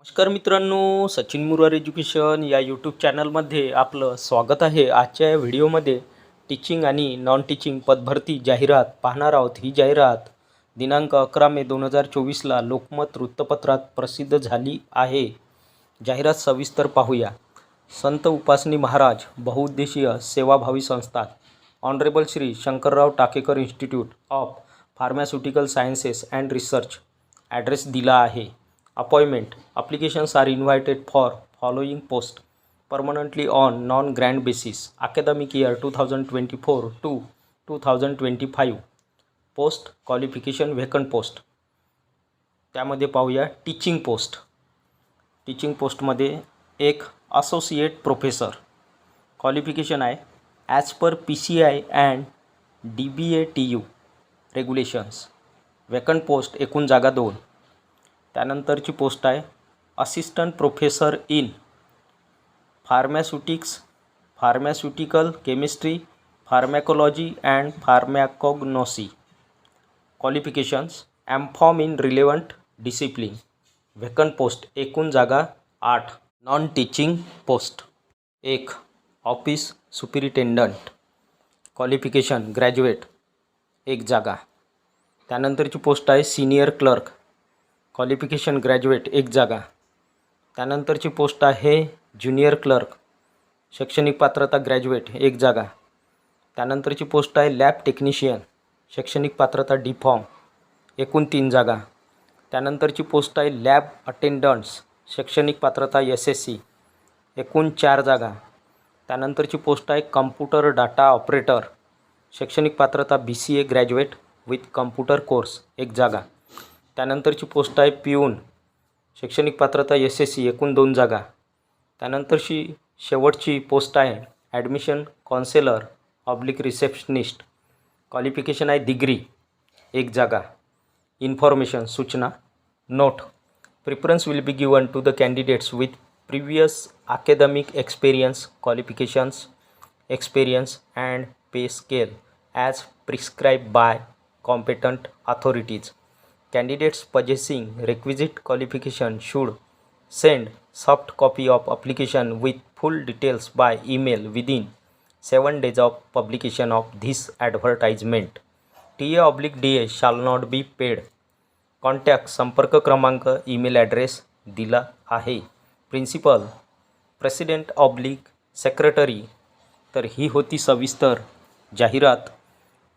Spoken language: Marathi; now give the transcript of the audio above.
नमस्कार मित्रांनो सचिन मुरार एज्युकेशन या यूट्यूब चॅनलमध्ये आपलं स्वागत आहे. आजच्या या व्हिडिओमध्ये टीचिंग आणि नॉन टीचिंग पदभरती जाहिरात पाहणार आहोत. ही जाहिरात दिनांक अकरा मे दोन हजार चोवीसला लोकमत वृत्तपत्रात प्रसिद्ध झाली आहे. जाहिरात सविस्तर पाहूया. संत उपासनी महाराज बहुउद्देशीय सेवाभावी संस्था honourable Shri Shankarrao Takekar institute of pharmaceutical sciences and research address दिला आहे. Appointment applications are invited for following post permanently on non grant basis academic year two thousand twenty four to two thousand twenty five post qualification vacant post त्यामध्ये पाहूया टीचिंग पोस्ट टीचिंग पोस्टमध्ये एक असोसिएट प्रोफेसर क्वालिफिकेशन आहे. As per P C I and D B A T U regulations vacant post एकूण जागा दोन. त्यानंतरची पोस्ट आहे assistant professor in pharmaceutics pharmaceutical chemistry pharmacology and pharmacognosy qualifications M Pharm in relevant discipline vacant post एकूण जागा आठ नॉन टीचिंग पोस्ट एक ऑफिस सुपिरिटेंडंट क्वालिफिकेशन ग्रॅज्युएट एक जागा. त्यानंतरची पोस्ट आहे सिनियर क्लर्क क्वालिफिकेशन ग्रॅज्युएट एक जागा. त्यानंतरची पोस्ट आहे ज्युनियर क्लर्क. शैक्षणिक पात्रता ग्रॅज्युएट एक जागा. त्यानंतरची पोस्ट आहे लॅब टेक्निशियन. शैक्षणिक पात्रता डी फॉर्म एकूण तीन जागा. त्यानंतरची पोस्ट आहे लॅब अटेंडंट्स. शैक्षणिक पात्रता एस एस सी एकूण चार जागा. त्यानंतरची पोस्ट आहे कम्प्युटर डाटा ऑपरेटर. शैक्षणिक पात्रता B C A graduate with computer course एक जागा. त्यानंतरची पोस्ट आहे पिऊन शैक्षणिक पात्रता एस एस सी एकूण दोन जागा. त्यानंतरची शेवटची पोस्ट आहे admission counsellor oblique receptionist qualification आहे डिग्री एक जागा. इन्फॉर्मेशन सूचना note preference will be given to the candidates with previous academic experience qualifications experience and pay scale as prescribe by competent authorities candidates possessing requisite qualification should send soft copy of application with full details by email within seven days of publication of this advertisement T A oblique D A shall not be paid contact संपर्क क्रमांक ईमेल ॲड्रेस दिला आहे. प्रिन्सिपल प्रेसिडेंट ऑब्लिक सेक्रेटरी तर ही होती सविस्तर जाहिरात.